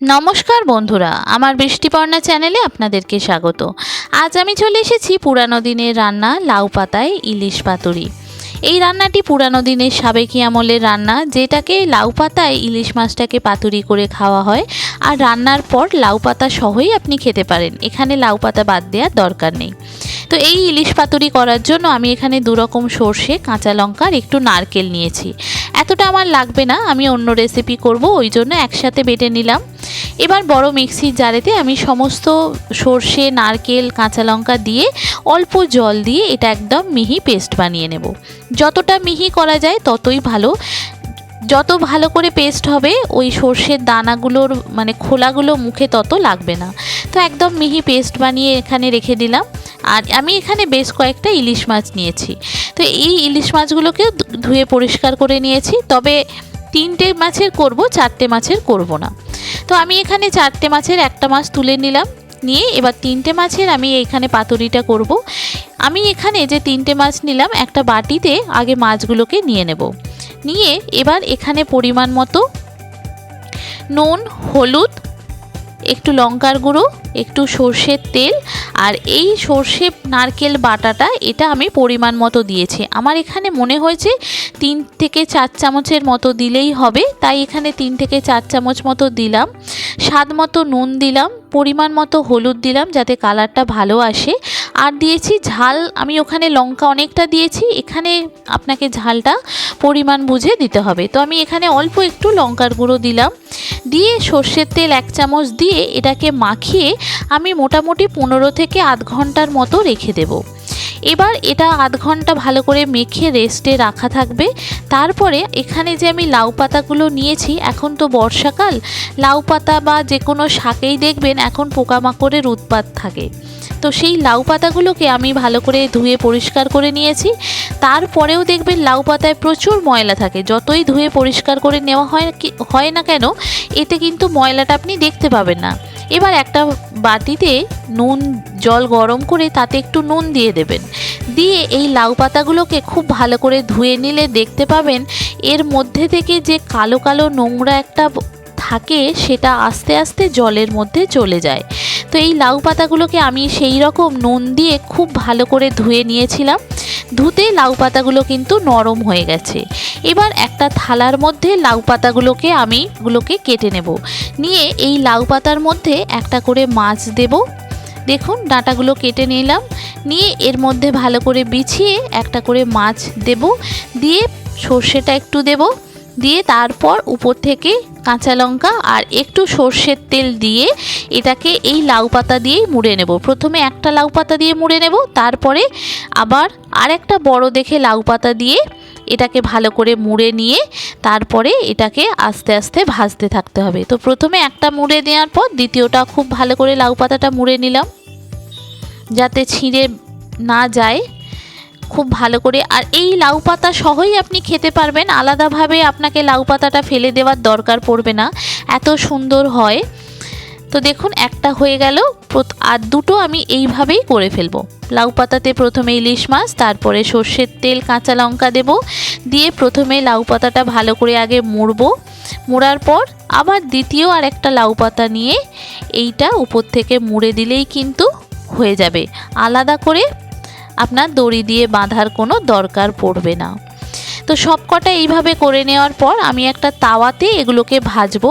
নমস্কার বন্ধুরা, আমার বৃষ্টিপর্ণা চ্যানেলে আপনাদেরকে স্বাগত। আজ আমি চলে এসেছি পুরানো দিনের রান্না লাউ পাতায় ইলিশ পাতুরি। এই রান্নাটি পুরানো দিনের সাবেকি আমলের রান্না, যেটাকে লাউ পাতায় ইলিশ মাছটাকে পাতুরি করে খাওয়া হয়, আর রান্নার পর লাউ পাতা সহই আপনি খেতে পারেন। এখানে লাউ পাতা বাদ দেওয়ার দরকার নেই। তো এই ইলিশ পাতুরি করার জন্য আমি এখানে দুরকম সর্ষে, কাঁচা লঙ্কা আর একটু নারকেল নিয়েছি। এতটা আমার লাগবে না, আমি অন্য রেসিপি করব, ওই জন্য একসাথে বেটে নিলাম। এবার বড় মিক্সির জারেতে আমি সমস্ত সর্ষে, নারকেল, কাঁচা লঙ্কা দিয়ে অল্প জল দিয়ে এটা একদম মিহি পেস্ট বানিয়ে নেব। যতটা মিহি করা যায় ততই ভালো। যত ভালো করে পেস্ট হবে ওই সর্ষের দানাগুলোর মানে খোলাগুলো মুখে তত লাগবে না। তো একদম মিহি পেস্ট বানিয়ে এখানে রেখে দিলাম। আর আমি এখানে বেশ কয়েকটা ইলিশ মাছ নিয়েছি। তো এই ইলিশ মাছগুলোকেও ধুয়ে পরিষ্কার করে নিয়েছি। তবে তিনটে মাছের করব, চারটে মাছের করব না। তো আমি এখানে চারটে মাছের একটা মাছ তুলে নিলাম। নিয়ে এবার তিনটে মাছের আমি এইখানে পাতুরিটা করব। আমি এখানে যে তিনটে মাছ নিলাম, একটা বাটিতে আগে মাছগুলোকে নিয়ে নেব। নিয়ে এবার এখানে পরিমাণ মতো নুন, হলুদ, একটু লঙ্কার গুঁড়ো একটু সর্ষের তেল আর এই সর্ষে নারকেল বাটাটা এটা আমি পরিমাণ মতো দিয়েছি। আমার এখানে মনে হয়েছে তিন থেকে চার চামচের মতো দিলেই হবে, তাই এখানে তিন থেকে চার চামচ মতো দিলাম। স্বাদ মতো নুন দিলাম, পরিমাণ মতো হলুদ দিলাম যাতে কালারটা ভালো আসে। আর দিয়েছি ঝাল, আমি ওখানে লঙ্কা অনেকটা দিয়েছি, এখানে আপনাকে ঝালটা পরিমাণ বুঝে দিতে হবে। তো আমি এখানে অল্প একটু লঙ্কার গুঁড়ো দিলাম। দিয়ে সর্ষের তেল এক চামচ দিয়ে এটাকে মাখিয়ে আমি মোটামুটি পনেরো থেকে আধ ঘণ্টার মতো রেখে দেব। এবার এটা আধ ঘণ্টা ভালো করে মেখে রেস্টে রাখা থাকবে। তারপরে এখানে যে আমি লাউ পাতাগুলো নিয়েছি, এখন তো বর্ষাকাল, লাউ পাতা বা যে কোনো শাকেই দেখবেন এখন পোকামাকড়ের উৎপাত থাকে। তো সেই লাউ পাতাগুলোকে আমি ভালো করে ধুয়ে পরিষ্কার করে নিয়েছি। তারপরেও দেখবেন লাউ পাতায় প্রচুর ময়লা থাকে। যতই ধুয়ে পরিষ্কার করে নেওয়া হয় হয় না কেন, এতে কিন্তু ময়লাটা আপনি দেখতে পাবেন না। এবার একটা বাটিতে নুন, জল গরম করে তাতে একটু নুন দিয়ে দেবেন। দিয়ে এই লাউ পাতাগুলোকে খুব ভালো করে ধুয়ে নিলে দেখতে পাবেন এর মধ্যে থেকে যে কালো কালো নোংরা একটা থাকে সেটা আস্তে আস্তে জলের মধ্যে চলে যায়। তো এই লাউ পাতাগুলোকে আমি সেই রকম নুন দিয়ে খুব ভালো করে ধুয়ে নিয়েছিলাম। ধুতে লাউ পাতাগুলো কিন্তু নরম হয়ে গেছে। এবার একটা থালার মধ্যে লাউ পাতাগুলোকে আমি গুলোকে কেটে নেব। নিয়ে এই লাউ পাতার মধ্যে একটা করে মাছ দেব। দেখুন, ডাঁটাগুলো কেটে নিলাম। নিয়ে এর মধ্যে ভালো করে বিছিয়ে একটা করে মাছ দেব। দিয়ে সর্ষেটা একটু দেব। দিয়ে তারপর উপর থেকে কাঁচা লঙ্কা আর একটু সর্ষের তেল দিয়ে এটাকে এই লাউ পাতা দিয়েই মুড়ে নেব। প্রথমে একটা লাউ পাতা দিয়ে মুড়ে নেব, তারপরে আবার আর একটা বড় দেখে লাউ পাতা দিয়ে এটাকে ভালো করে মুড়ে নিয়ে তারপরে এটাকে আস্তে আস্তে ভাজতে থাকতে হবে। তো প্রথমে একটা মুড়ে দেওয়ার পর দ্বিতীয়টা খুব ভালো করে লাউ পাতাটা মুড়ে নিলাম। যাতে ছিঁড়ে না যায়। খুব ভালো করে। আর এই লাউ পাতা সহই আপনি খেতে পারবেন। আলাদাভাবে আপনাকে লাউ পাতাটা ফেলে দেওয়ার দরকার পড়বে না। এত সুন্দর হয়। তো দেখুন, একটা হয়ে গেল। আর দুটো আমি এইভাবেই করে ফেলব। লাউ পাতাতে প্রথমে ইলিশ মাছ, তারপরে সর্ষের তেল, কাঁচা লঙ্কা দেব। দিয়ে প্রথমে লাউ পাতাটা ভালো করে আগে মুড়বো। মুড়ার পর আবার দ্বিতীয় আর একটা লাউ পাতা নিয়ে এইটা উপর থেকে মুড়ে দিলেই কিন্তু হয়ে যাবে। আলাদা করে আপনার দড়ি দিয়ে বাঁধার কোনো দরকার পড়বে না। তো সবকটা এইভাবে করে নেওয়ার পর আমি একটা তাওয়াতে এগুলোকে ভাজবো।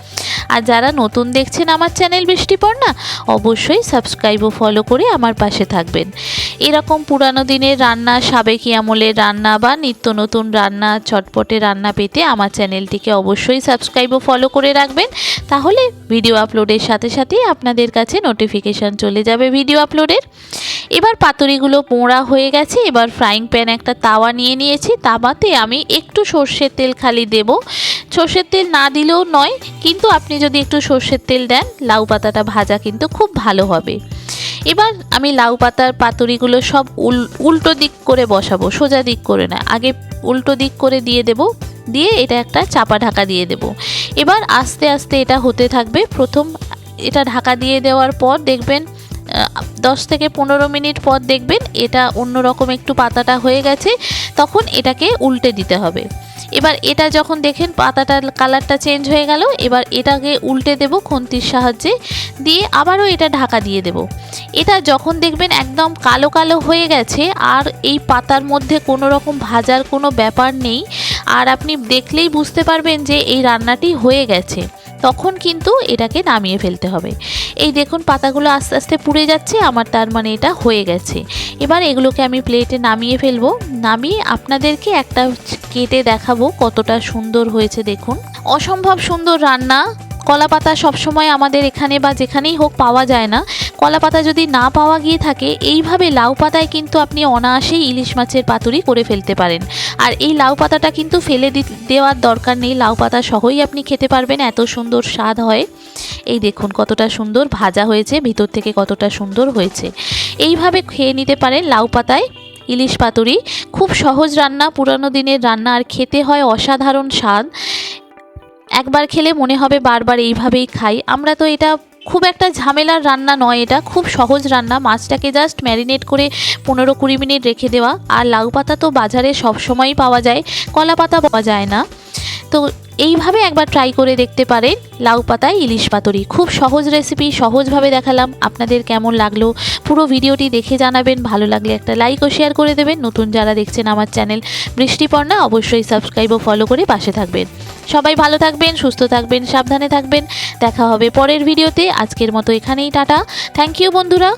আর যারা নতুন দেখছেন আমার চ্যানেল বৃষ্টিপর্ণা, অবশ্যই সাবস্ক্রাইব ও ফলো করে আমার পাশে থাকবেন। এরকম পুরানো দিনের রান্না, সাবেকি আমলের রান্না বা নিত্য নতুন রান্না, চটপটে রান্না পেতে আমার চ্যানেলটিকে অবশ্যই সাবস্ক্রাইব ও ফলো করে রাখবেন। তাহলে ভিডিও আপলোডের সাথে সাথেই আপনাদের কাছে নোটিফিকেশান চলে যাবে ভিডিও আপলোডের এবার পাতুরিগুলো পোড়া হয়ে গেছে, এবার ফ্রাইং প্যান একটা তাওয়া নিয়ে নিয়েছি। তাওয়াতে আমি একটু সর্ষের তেল খালি দেব। সর্ষের তেল না দিলেও নয়, কিন্তু আপনি যদি একটু সর্ষের তেল দেন, লাউ পাতাটা ভাজা কিন্তু খুব ভালো হবে। এবার আমি লাউ পাতার পাতুরিগুলো সব উল, উল্টো দিক করে বসাবো, সোজা দিক করে না, আগে উল্টো দিক করে দিয়ে দেব, দিয়ে এটা একটা চাপা ঢাকা দিয়ে দেব। এবার আস্তে আস্তে এটা হতে থাকবে, প্রথম এটা ঢাকা দিয়ে দেওয়ার পর দেখবেন দশ থেকে পনেরো মিনিট পর দেখবেন এটা অন্যরকম একটু পাতাটা হয়ে গেছে, তখন এটাকে উল্টে দিতে হবে। এবার এটা যখন দেখেন পাতাটার কালারটা চেঞ্জ হয়ে গেল, এবার এটাকে উল্টে দেব খুন্তির সাহায্যে, দিয়ে আবারও এটা ঢাকা দিয়ে দেব। এটা যখন দেখবেন একদম কালো কালো হয়ে গেছে, আর এই পাতার মধ্যে কোনো রকম ভাজার কোনো ব্যাপার নেই, আর আপনি দেখলেই বুঝতে পারবেন যে এই রান্নাটি হয়ে গেছে, তখন কিন্তু এটাকে নামিয়ে ফেলতে হবে। এই দেখুন পাতাগুলো আস্তে আস্তে পুড়ে যাচ্ছে, আমার তার মানে এটা হয়ে গেছে। এবার এগুলোকে আমি প্লেটে নামিয়ে ফেলব। নামিয়ে আপনাদেরকে একটা কেটে দেখাবো কতটা সুন্দর হয়েছে দেখুন। অসম্ভব সুন্দর রান্না। কলা পাতা সবসময় আমাদের এখানে বা যেখানেই হোক পাওয়া যায় না। কলা পাতা যদি না পাওয়া গিয়ে থাকে, এইভাবে লাউ পাতায় কিন্তু আপনি অনায়াসেই ইলিশ মাছের পাতুরি করে ফেলতে পারেন। আর এই লাউ পাতাটা কিন্তু ফেলে দেওয়ার দরকার নেই। লাউ পাতা সহই আপনি খেতে পারবেন, এত সুন্দর স্বাদ হয়। এই দেখুন কতটা সুন্দর ভাজা হয়েছে, ভিতর থেকে কতটা সুন্দর হয়েছে। এইভাবে খেয়ে নিতে পারেন লাউ পাতায় ইলিশ পাতুরি। খুব সহজ রান্না, পুরানো দিনের রান্না, আর খেতে হয় অসাধারণ স্বাদ। একবার খেলে মনে হবে বারবার এইভাবেই খাই। আমরা তো এটা খুব একটা ঝামেলার রান্না নয় এটা, খুব সহজ রান্না। মাছটাকে জাস্ট ম্যারিনেট করে পনেরো কুড়ি মিনিট রেখে দেওয়া। আর লাউ পাতা তো বাজারে সবসময়ই পাওয়া যায়, কলা পাতা পাওয়া যায় না। তো এইভাবে একবার ট্রাই করে দেখতে পারেন। লাউ পাতায় ইলিশ পাতুরি। খুব সহজ রেসিপি সহজভাবে দেখালাম। আপনাদের কেমন লাগল? পুরো ভিডিওটি দেখে জানাবেন। ভালো লাগলে একটা লাইক ও শেয়ার করে দেবেন। নতুন যারা দেখছেন আমার চ্যানেল বৃষ্টিপর্ণা, অবশ্যই সাবস্ক্রাইব ও ফলো করে পাশে থাকবেন। সবাই ভালো থাকবেন, সুস্থ থাকবেন, সাবধানে থাকবেন। দেখা হবে পরের ভিডিওতে। আজকের মতো এখানেই, টাটা। থ্যাংক ইউ বন্ধুরা।